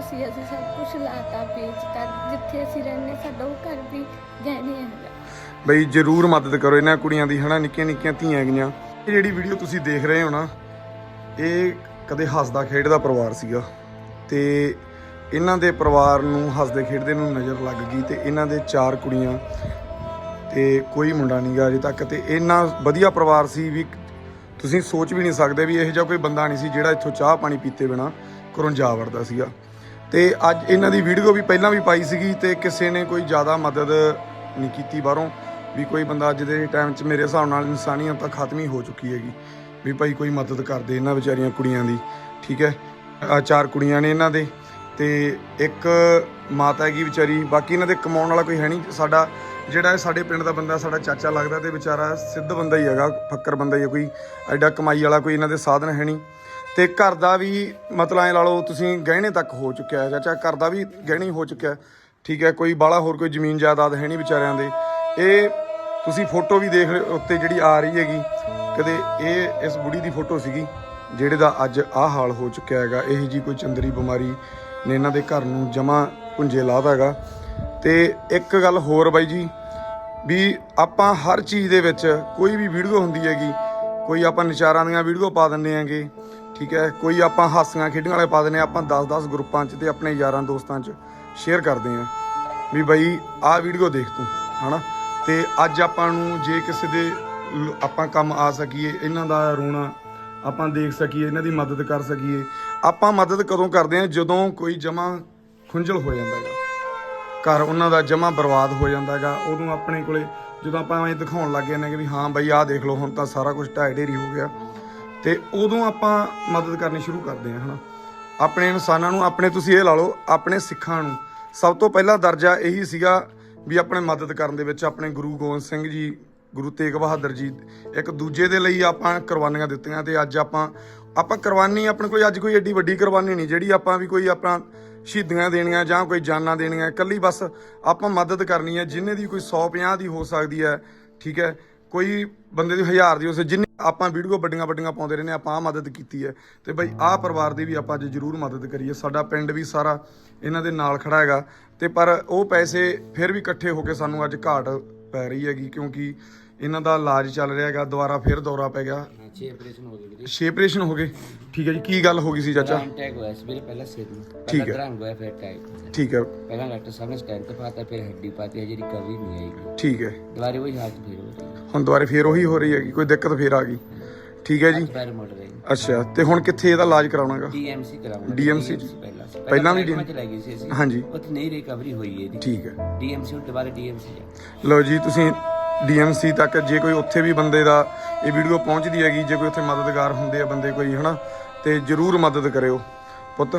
ਸੀ ਅਸੀਂ ਸਭ ਕੁਝ ਲਾਤਾ ਵੇਚਤਾ ਜਿੱਥੇ ਅਸੀਂ ਰਹਿੰਦੇ, ਸਾਡਾ ਉਹ ਘਰ ਵੀ ਗਹਿਣੇ ਹੈਗਾ ਬਈ ਜਰੂਰ ਮਦਦ ਕਰੋ, ਇਹਨਾਂ ਕੁੜੀਆਂ ਦੀ, ਹਨਾ, ਨਿੱਕੀਆਂ ਨਿੱਕੀਆਂ ਧੀਆਂ ਹੈਗੀਆਂ। ਇਹ ਜਿਹੜੀ ਵੀਡੀਓ ਤੁਸੀਂ ਦੇਖ ਰਹੇ ਹੋ ਨਾ, ਇਹ ਕਦੇ ਹੱਸਦਾ ਖੇਡਦਾ ਪਰਿਵਾਰ ਸੀਗਾ। ਤੇ ਇਹਨਾਂ ਦੇ ਪਰਿਵਾਰ ਨੂੰ ਹੱਸਦੇ ਖੇਡਦੇ ਨੂੰ ਨਜ਼ਰ ਲੱਗ ਗਈ ਤੇ ਇਹਨਾਂ ਦੇ ਚਾਰ ਕੁੜੀਆਂ ਤੇ ਕੋਈ ਮੁੰਡਾ ਨਹੀਂ ਗਾ ਅਜੇ ਤੱਕ ਤੇ ਇੰਨਾ ਵਧੀਆ ਪਰਿਵਾਰ ਸੀ ਵੀ ਤੁਸੀਂ ਸੋਚ ਵੀ ਨਹੀਂ ਸਕਦੇ ਵੀ ਇਹੋ ਜਿਹਾ ਕੋਈ ਬੰਦਾ ਨਹੀਂ ਸੀ ਜਿਹੜਾ ਇੱਥੋਂ ਚਾਹ ਪਾਣੀ ਪੀਤੇ ਬਿਨਾ ਘਰੋਂ ਜਾ ਵੜਦਾ ਸੀਗਾ। ਤੇ ਅੱਜ ਇਹਨਾਂ ਦੀ ਵੀਡੀਓ ਵੀ ਪਹਿਲਾਂ ਵੀ ਪਾਈ ਸੀਗੀ ਤੇ ਕਿਸੇ ਨੇ ਕੋਈ ਜ਼ਿਆਦਾ ਮਦਦ ਨਹੀਂ ਕੀਤੀ ਬਾਹਰੋਂ। ਵੀ ਕੋਈ ਬੰਦਾ ਅੱਜ ਦੇ ਟਾਈਮ 'ਚ ਮੇਰੇ ਹਿਸਾਬ ਨਾਲ ਇਨਸਾਨੀਅਤ ਤਾਂ ਖਤਮ ਹੀ ਹੋ ਚੁੱਕੀ ਹੈਗੀ। ਵੀ ਭਾਈ ਕੋਈ ਮਦਦ ਕਰਦੇ ਇਹਨਾਂ ਵਿਚਾਰੀਆਂ ਕੁੜੀਆਂ ਦੀ, ਠੀਕ ਹੈ? ਆ ਚਾਰ ਕੁੜੀਆਂ ਨੇ ਇਹਨਾਂ ਦੇ ਤੇ ਇੱਕ ਮਾਤਾ ਹੈਗੀ ਵਿਚਾਰੀ, ਬਾਕੀ ਇਹਨਾਂ ਦੇ ਕਮਾਉਣ ਵਾਲਾ ਕੋਈ ਹੈ ਨਹੀਂ। ਸਾਡਾ ਜਿਹੜਾ ਸਾਡੇ ਪਿੰਡ ਦਾ ਬੰਦਾ, ਸਾਡਾ ਚਾਚਾ ਲੱਗਦਾ ਤੇ ਵਿਚਾਰਾ ਸਿੱਧ ਬੰਦਾ ਹੀ ਹੈਗਾ, ਫੱਕਰ ਬੰਦਾ ਹੀ ਹੈ ਕੋਈ। ਐਡਾ ਕਮਾਈ ਵਾਲਾ ਕੋਈ ਇਹਨਾਂ ਦੇ ਸਾਧਨ ਹੈ ਨਹੀਂ। ਤੇ ਘਰ ਦਾ ਵੀ ਮਤਲਬ ਐ ਲਾ ਲਓ ਤੁਸੀਂ ਗਹਿਣੇ ਤੱਕ ਹੋ ਚੁੱਕਿਆ ਹੈ, ਚਾਚਾ, ਘਰ ਦਾ ਵੀ ਗਹਿਣੀ ਹੋ ਚੁੱਕਿਆ ਠੀਕ ਹੈ, ਕੋਈ ਬਾਲਾ ਹੋਰ ਕੋਈ ਜ਼ਮੀਨ ਜਾਇਦਾਦ ਹੈ ਨਹੀਂ ਵਿਚਾਰਿਆਂ ਦੇ। ਇਹ ਤੁਸੀਂ ਫੋਟੋ ਵੀ ਦੇਖ ਉੱਤੇ ਜਿਹੜੀ ਆ ਰਹੀ ਹੈਗੀ, ਕਦੇ ਇਹ ਇਸ ਬੁੜੀ ਦੀ ਫੋਟੋ ਸੀਗੀ, ਜਿਹੜੇ ਦਾ ਅੱਜ ਆਹ ਹਾਲ ਹੋ ਚੁੱਕਿਆ ਹੈਗਾ। ਇਹ ਜੀ ਕੋਈ ਚੰਦਰੀ ਬਿਮਾਰੀ ਨੇ ਇਹਨਾਂ ਦੇ ਘਰ ਨੂੰ ਜਮਾ ਪੁੰਜੇ ਲਾਦਾ ਹੈਗਾ। ਤੇ ਇੱਕ ਗੱਲ ਹੋਰ ਬਾਈ ਜੀ, ਵੀ ਆਪਾਂ ਹਰ ਚੀਜ਼ ਦੇ ਵਿੱਚ ਕੋਈ ਵੀ ਵੀਡੀਓ ਹੁੰਦੀ ਹੈਗੀ, ਕੋਈ ਆਪਾਂ ਨਿਚਾਰਾਂ ਦੀਆਂ ਵੀਡੀਓ ਪਾ ਦਿੰਦੇ ਆਂਗੇ ਠੀਕ ਹੈ? ਕੋਈ ਆਪਾਂ ਹਾਸੀਆਂ ਖੇਡਣ ਵਾਲੇ ਪਾ ਦਿੰਦੇ ਹਾਂ, ਆਪਾਂ 10-10 ਗਰੁੱਪਾਂ 'ਚ ਤੇ ਆਪਣੇ ਯਾਰਾਂ ਦੋਸਤਾਂ 'ਚ ਸ਼ੇਅਰ ਕਰਦੇ ਆਂ ਵੀ ਬਈ ਆਹ ਵੀਡੀਓ ਦੇਖ ਤੂੰ ਹਨਾ? ਤੇ ਅੱਜ ਆਪਾਂ ਨੂੰ ਜੇ ਕਿਸੇ ਦੇ ਆਪਾਂ ਕੰਮ ਆ ਸਕੀਏ ਇਹਨਾਂ ਦਾ ਰੋਣਾ ਆਪਾਂ ਦੇਖ ਸਕੀਏ ਇਹਨਾਂ ਦੀ ਮਦਦ ਕਰ ਸਕੀਏ ਆਪਾਂ ਮਦਦ ਕਦੋਂ ਕਰਦੇ ਆਂ ਜਦੋਂ ਕੋਈ ਜਮਾ ਖੁੰਝਲ ਹੋ ਜਾਂਦਾ ਹੈਗਾ। ਘਰ ਉਹਨਾਂ ਦਾ ਜਮਾ ਬਰਬਾਦ ਹੋ ਜਾਂਦਾ ਹੈਗਾ। ਉਦੋਂ ਆਪਣੇ ਕੋਲੇ ਜਦੋਂ ਆਪਾਂ ਐਂ ਦਿਖਾਉਣ ਲੱਗ ਜਾਂਦੇ ਹਾਂ ਕਿ ਵੀ ਹਾਂ ਬਈ ਆਹ ਦੇਖ ਲਓ ਹੁਣ ਤਾਂ ਸਾਰਾ ਕੁਝ ਢਾਈ ਢੇਰੀ ਹੋ ਗਿਆ। ਤੇ ਉਦੋਂ ਆਪਾਂ ਮਦਦ ਕਰਨੀ ਸ਼ੁਰੂ ਕਰਦੇ ਹਾਂ, ਹਨਾ? ਆਪਣੇ ਇਨਸਾਨਾਂ ਨੂੰ, ਆਪਣੇ ਤੁਸੀਂ ਇਹ ਲਾ ਲਓ, ਆਪਣੇ ਸਿੱਖਾਂ ਨੂੰ। ਸਭ ਤੋਂ ਪਹਿਲਾ ਦਰਜਾ ਇਹੀ ਸੀਗਾ ਵੀ ਆਪਣੇ ਮਦਦ ਕਰਨ ਦੇ ਵਿੱਚ ਆਪਣੇ ਗੁਰੂ ਗੋਬਿੰਦ ਸਿੰਘ ਜੀ, ਗੁਰੂ ਤੇਗ ਬਹਾਦਰ ਜੀ, ਇੱਕ ਦੂਜੇ ਦੇ ਲਈ ਆਪਾਂ ਕੁਰਬਾਨੀਆਂ ਦਿੱਤੀਆਂ ਤੇ ਅੱਜ ਆਪਾਂ ਆਪਾਂ ਕੁਰਬਾਨੀ, ਆਪਣੇ ਕੋਈ ਅੱਜ ਕੋਈ ਏਡੀ ਵੱਡੀ ਕੁਰਬਾਨੀ ਨਹੀਂ, ਜਿਹੜੀ ਆਪਾਂ ਵੀ ਕੋਈ ਆਪਣਾ ਸ਼ਹੀਦੀਆਂ ਦੇਣੀਆਂ ਜਾਂ ਕੋਈ ਜਾਨਾਂ ਦੇਣੀਆਂ, ਇਕੱਲੀ ਬਸ ਆਪਾਂ ਮਦਦ ਕਰਨੀ ਹੈ, ਜਿੰਨੇ ਦੀ ਕੋਈ 150 ਦੀ ਹੋ ਸਕਦੀ ਹੈ, ਠੀਕ ਹੈ? ਕੋਈ ਬੰਦੇ ਦੀ 1000 ਦੀ, ਉਸੇ ਜਿੰਨੀ ਆਪਾਂ ਵੀਡੀਓ ਵੱਡੀਆਂ ਵੱਡੀਆਂ ਪਾਉਂਦੇ ਰਹਿੰਦੇ ਆਪਾਂ ਆ ਮਦਦ ਕੀਤੀ ਹੈ। ਤੇ ਬਈ ਆਹ ਪਰਿਵਾਰ ਦੀ ਵੀ ਆਪਾਂ ਅੱਜ ਜ਼ਰੂਰ ਮਦਦ ਕਰੀਏ। ਸਾਡਾ ਪਿੰਡ ਵੀ ਸਾਰਾ ਇਹਨਾਂ ਦੇ ਨਾਲ ਖੜਾ ਹੈਗਾ। ਤੇ ਪਰ ਉਹ ਪੈਸੇ ਫਿਰ ਵੀ ਇਕੱਠੇ ਹੋ ਕੇ ਸਾਨੂੰ ਅੱਜ ਘਾਟ ਪੈ ਰਹੀ ਹੈਗੀ, ਕਿਉਂਕਿ ਇਹਨਾਂ ਦਾ ਇਲਾਜ ਚੱਲ ਰਿਹਾ ਹੈਗਾ, ਦੁਬਾਰਾ ਫਿਰ ਦੌਰਾ ਪੈ ਗਿਆ। ਆਪਰੇਸ਼ਨ ਹੋ ਗਏ ਵੀਰੇ। ਛੇ ਆਪਰੇਸ਼ਨ ਹੋ ਗਏ। ਠੀਕ ਹੈ ਜੀ ਕੀ ਗੱਲ ਹੋ ਗਈ ਸੀ ਚਾਚਾ? ਅਟੈਕ ਹੋਇਆ ਸੀ ਵੀਰੇ ਪਹਿਲਾਂ ਸਿਰ ਨੂੰ। ਠੀਕ ਪਹਿਲਾਂ। ਦਰੰਗ ਹੋਇਆ ਫਿਰ ਅਟੈਕ ਠੀਕ ਹੈ। ਪਹਿਲਾਂ ਡਾਕਟਰ ਸਾਹਿਬ ਨੇ ਸਟੈਂਟ ਪਾਤਾ ਫਿਰ ਹੱਡੀ ਪਾਤੀ ਹਜੇ ਰਿਕਵਰੀ ਨਹੀਂ ਆਏਗੀ ਠੀਕ ਹੈ। ਦੁਬਾਰੇ ਵਹੀ ਹਾਲਤ ਫਿਰ ਹੋ ਰਹੀ ਹੁਣ ਦੁਬਾਰੇ ਫੇਰ ਉਹੀ ਹੋ ਰਹੀ ਹੈਗੀ ਕੋਈ ਦਿੱਕਤ ਫੇਰ ਆ ਗਈ। ਠੀਕ ਹੈ ਜੀ। ਪੈਰ ਮੁੜ ਰਹੀ ਅੱਛਾ ਤੇ ਹੁਣ ਕਿੱਥੇ ਇਹਦਾ ਇਲਾਜ ਕਰਾਉਣਾਗਾ? ਡੀਐਮਸੀ ਕਰਾਉਣਾ। DMC ਪਹਿਲਾਂ। ਸੀ। ਪਹਿਲਾਂ ਵੀ ਪਹਿਲਾਂ ਚਲਾਈ ਗਈ ਸੀ ਅਸੀਂ। ਹਾਂਜੀ। ਉੱਥੇ ਨਹੀਂ ਰਿਕਵਰੀ ਹੋਈ ਇਹਦੀ। ਠੀਕ ਹੈ। ਡੀਐਮਸੀ ਹੁਣ ਦੁਬਾਰਾ ਡੀਐਮਸੀ ਜਾ ਲਓ ਜੀ ਤੁਸੀਂ ਡੀਐਮਸੀ ਤੱਕ ਜੇ ਕੋਈ ਉੱਥੇ ਵੀ ਬੰਦੇ ਦਾ ਇਹ ਵੀਡੀਓ ਪਹੁੰਚਦੀ ਹੈਗੀ ਜੇ ਕੋਈ ਉੱਥੇ ਮਦਦਗਾਰ ਹੁੰਦੇ ਆ ਬੰਦੇ ਕੋਈ ਹਨਾ? ਤੇ ਜਰੂਰ ਮਦਦ ਕਰਿਓ। ਪੁੱਤ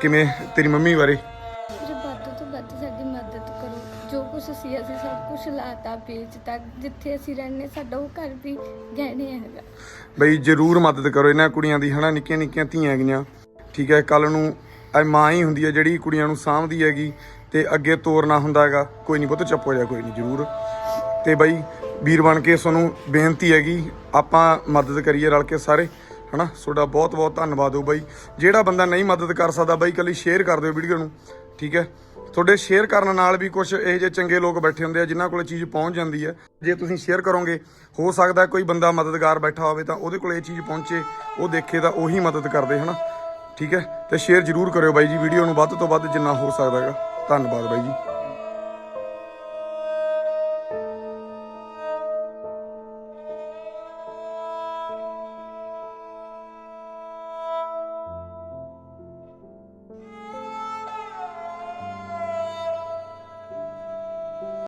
ਕਿਵੇਂ ਤੇਰੀ ਮੰਮੀ ਬਾਰੇ? ਜੇ ਵੱਧ ਤੋਂ ਵੱਧ ਸਾਡੀ ਮਦਦ ਕਰੋ। ਜੋ ਕੁਝ ਸੀ ਅਸੀਂ ਸਭ ਕੁਝ ਲਾਤਾ ਵੇਚਤਾ। ਜਿੱਥੇ ਅਸੀਂ ਰਹਿੰਦੇ ਸਾਡਾ ਉਹ ਘਰ ਵੀ ਗਹਿਣੇ ਹੈਗਾ। ਬਈ ਜਰੂਰ ਮਦਦ ਕਰੋ ਇਹਨਾਂ ਕੁੜੀਆਂ ਦੀ ਹਨਾ? ਨਿੱਕੀਆਂ ਨਿੱਕੀਆਂ ਧੀਆਂ ਹੈਗੀਆਂ। ਠੀਕ ਹੈ ਕੱਲ ਨੂੰ ਇਹ ਮਾਂ ਹੀ ਹੁੰਦੀ ਹੈ ਜਿਹੜੀ ਕੁੜੀਆਂ ਨੂੰ ਸਾਂਭਦੀ ਹੈਗੀ। ਤੇ ਅੱਗੇ ਤੋਰਨਾ ਹੁੰਦਾ ਹੈਗਾ। ਕੋਈ ਨਹੀਂ ਪੁੱਤ, ਚੱਪ ਹੋ ਜਾ, ਕੋਈ ਨਹੀਂ ਜਰੂਰ। ਤੇ ਬਾਈ, ਵੀਰ ਬਣ ਕੇ ਤੁਹਾਨੂੰ ਬੇਨਤੀ ਹੈਗੀ, ਆਪਾਂ ਮਦਦ ਕਰੀਏ ਰਲ ਕੇ ਸਾਰੇ, ਹਨਾ? ਤੁਹਾਡਾ ਬਹੁਤ ਬਹੁਤ ਧੰਨਵਾਦ ਹੋ ਬਾਈ। ਜਿਹੜਾ ਬੰਦਾ ਨਹੀਂ ਮਦਦ ਕਰ ਸਕਦਾ ਬਾਈ, ਕੱਲੀ ਸ਼ੇਅਰ ਕਰ ਦਿਓ ਵੀਡੀਓ ਨੂੰ, ਠੀਕ ਹੈ? ਤੁਹਾਡੇ ਸ਼ੇਅਰ ਕਰਨ ਨਾਲ ਵੀ ਕੁਝ ਇਹੋ ਜਿਹੇ ਚੰਗੇ ਲੋਕ ਬੈਠੇ ਹੁੰਦੇ ਆ, ਜਿਨ੍ਹਾਂ ਕੋਲ ਚੀਜ਼ ਪਹੁੰਚ ਜਾਂਦੀ ਹੈ। ਜੇ ਤੁਸੀਂ ਸ਼ੇਅਰ ਕਰੋਗੇ, ਹੋ ਸਕਦਾ ਕੋਈ ਬੰਦਾ ਮਦਦਗਾਰ ਬੈਠਾ ਹੋਵੇ, ਤਾਂ ਉਹਦੇ ਕੋਲ ਇਹ ਚੀਜ਼ ਪਹੁੰਚੇ, ਉਹ ਦੇਖੇ ਤਾਂ ਉਹੀ ਮਦਦ ਕਰਦੇ, ਹਨਾ? ਠੀਕ ਹੈ? ਤੇ ਸ਼ੇਅਰ ਜ਼ਰੂਰ ਕਰਿਓ ਬਾਈ ਜੀ, ਵੀਡੀਓ ਨੂੰ ਵੱਧ ਤੋਂ ਵੱਧ ਜਿੰਨਾ ਹੋ ਸਕਦਾ ਹੈਗਾ। ਧੰਨਵਾਦ ਬਾਈ ਜੀ।